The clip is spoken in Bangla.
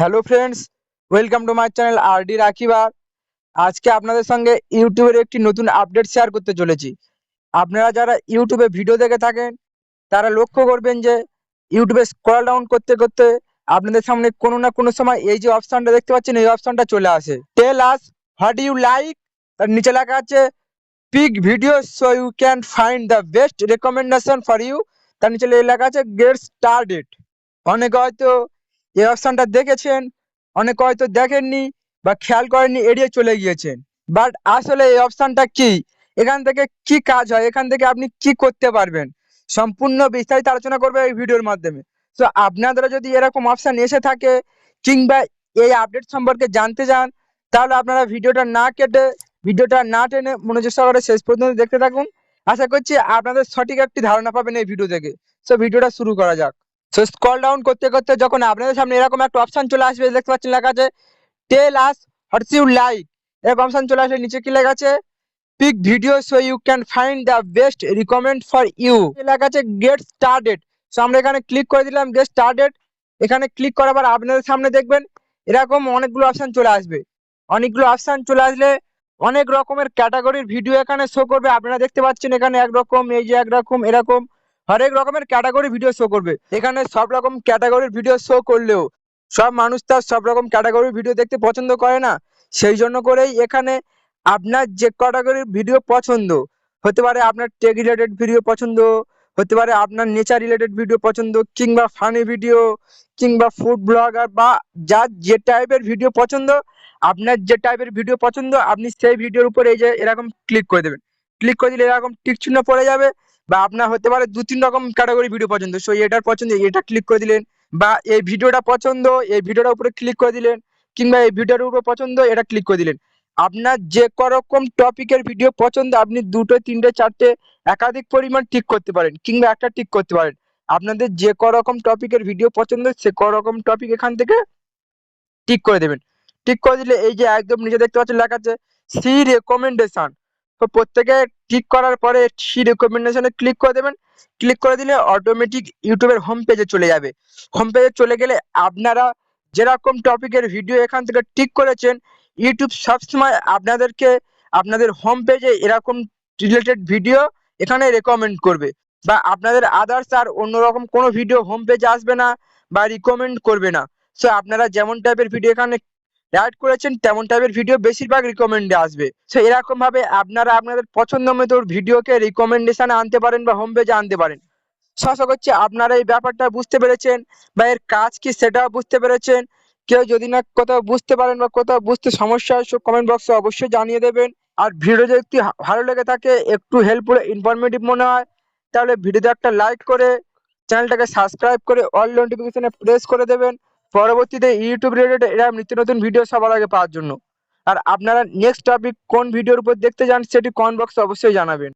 Hello friends welcome to my channel আর ডি রাখিবার আজকে আপনাদের সঙ্গে ইউটিউবের একটি নতুন আপডেট শেয়ার করতে চলেছি। আপনারা যারা ইউটিউবে ভিডিও দেখে থাকেন, তারা লক্ষ্য করবেন যে, ইউটিউবে স্ক্রল ডাউন করতে করতে আপনাদের সামনে কোনো না কোনো সময় এই যে অপশনটা দেখতে পাচ্ছেন, এই অপশনটা চলে আসে। Tell us what you like তার নিচে লেখা আছে pick video so you can find the best recommendation for you তার নিচে লেখা আছে গেট স্টার্টেড অনেকে হয়তো এই অপশনটা দেখেছেন, অনেকে হয়তো দেখেননি বা খেয়াল করেননি, এড়িয়ে চলে গিয়েছেন। বাট আসলে এই অপশনটা কি? এখান থেকে কি কাজ হয়? এখান থেকে আপনি কি করতে পারবেন? সম্পূর্ণ বিস্তারিত আলোচনা করবে এই ভিডিওর মাধ্যমে। তো আপনাদের যদি এরকম অপশন এসে থাকে কিংবা এই আপডেট সম্পর্কে জানতে চান, তাহলে আপনারা ভিডিওটা না কেটে, ভিডিওটা না টেনে মনোযোগ সহকারে শেষ পর্যন্ত দেখতে থাকুন। আশা করছি আপনাদের সঠিক একটি ধারণা পাবেন এই ভিডিও থেকে। তো ভিডিওটা শুরু করা যাক। সো স্ক্রল ডাউন করতে করতে যখন আপনাদের সামনে এরকম একটা অপশন চলে আসবে, দেখতে পাচ্ছেন লেখা আছে tell us what's you like এরকম অপশন চলে আসলে নিচে কি লেখা আছে pick video so you can find the best recommend for you লেখা আছে গেট স্টার্টেড সো আমরা এখানে ক্লিক করে দিলাম গেট স্টার্টেড এখানে ক্লিক করার পর আপনাদের সামনে দেখবেন, এরকম অনেকগুলো অপশন চলে আসবে। অনেকগুলো অপশন চলে আসলে অনেক রকমের ক্যাটাগরির ভিডিও এখানে শো করবে। আপনারা দেখতে পাচ্ছেন এখানে একরকম, এই যে একরকম, এরকম। হরেক রকমের ক্যাটাগরি ভিডিও শো করবে। এখানে সব রকম ক্যাটাগরির ভিডিও শো করলেও সব মানুষ তার সব রকম ক্যাটাগরির ভিডিও দেখতে পছন্দ করে না। সেই জন্য করেই এখানে আপনার যে ক্যাটাগরির ভিডিও পছন্দ, হতে পারে আপনার টেক রিলেটেড ভিডিও পছন্দ, হতে পারে আপনার নেচার রিলেটেড ভিডিও পছন্দ, কিংবা ফানি ভিডিও কিংবা ফুড ব্লগার বা যার যে টাইপের ভিডিও পছন্দ, আপনার যে টাইপের ভিডিও পছন্দ, আপনি সেই ভিডিওর উপরে এই যে এরকম ক্লিক করে দেবেন। ক্লিক করে দিলে এরকম টিক চিহ্ন পড়ে যাবে। বা আপনার হতে পারে দু, তিন রকম ক্যাটাগরি ভিডিও পছন্দ। সো এটার পছন্দ, এটা ক্লিক করে দিলেন বা এই ভিডিওটা পছন্দ, এই ভিডিওটার উপরে ক্লিক করে দিলেন কিংবা এই ভিডিওটার উপরে পছন্দ, এটা ক্লিক করে দিলেন। আপনার যে রকম টপিকের ভিডিও পছন্দ, আপনি দুটো, তিনটে, চারটে একাধিক পরিমাণ ঠিক করতে পারেন কিংবা একটা ঠিক করতে পারেন। আপনাদের যে রকম টপিকের ভিডিও পছন্দ, সে রকম টপিক এখান থেকে ঠিক করে দেবেন। ঠিক করে দিলে এই যে একদম নিচে দেখতে পাচ্ছেন লেখা আছে সি রেকমেন্ডেশন তো প্রত্যেকে টিক করার পরে সি রেকমেন্ডেশনে ক্লিক করে দেবেন। ক্লিক করে দিলে অটোমেটিক ইউটিউবের হোম পেজে চলে যাবে। হোম পেজে চলে গেলে আপনারা যেরকম টপিকের ভিডিও এখান থেকে ঠিক করেছেন, ইউটিউব সবসময় আপনাদেরকে আপনাদের হোম পেজে এরকম রিলেটেড ভিডিও এখানে রেকমেন্ড করবে বা আপনাদের আদার্স আর অন্যরকম কোনো ভিডিও হোম পেজে আসবে না বা রিকমেন্ড করবে না। সো আপনারা যেমন টাইপের ভিডিও এখানে অ্যাড করেছেন তেমন টাইপের ভিডিও বেশিরভাগ রিকমেন্ডে আসবে। সো এরকম ভাবে আপনারা আপনাদের পছন্দ মতো ভিডিওকে রিকমেন্ডেশনে আনতে পারেন বা হোম পেজে আনতে পারেন। আশা করছি, আপনারা এই ব্যাপারটা বুঝতে পেরেছেন বা এর কাজ কি সেটাও বুঝতে পেরেছেন। কেউ যদি না কোথাও বুঝতে পারেন বা কোথাও বুঝতে সমস্যা হয় কমেন্ট বক্সে অবশ্যই জানিয়ে দেবেন। আর ভিডিও যদি একটু ভালো লেগে থাকে, একটু হেল্পফুল ইনফরমেটিভ মনে হয়, তাহলে ভিডিওতে একটা লাইক করে চ্যানেলটাকে সাবস্ক্রাইব করে অল নোটিফিকেশনে প্রেস করে দেবেন। পরবর্তীতে ইউটিউব রিলেটেড এরা নিত্য নতুন ভিডিও সবার আগে পাওয়ার জন্য। আর আপনারা নেক্সট টপিক কোন ভিডিওর উপর দেখতে চান সেটি কমেন্ট বক্সে অবশ্যই জানাবেন।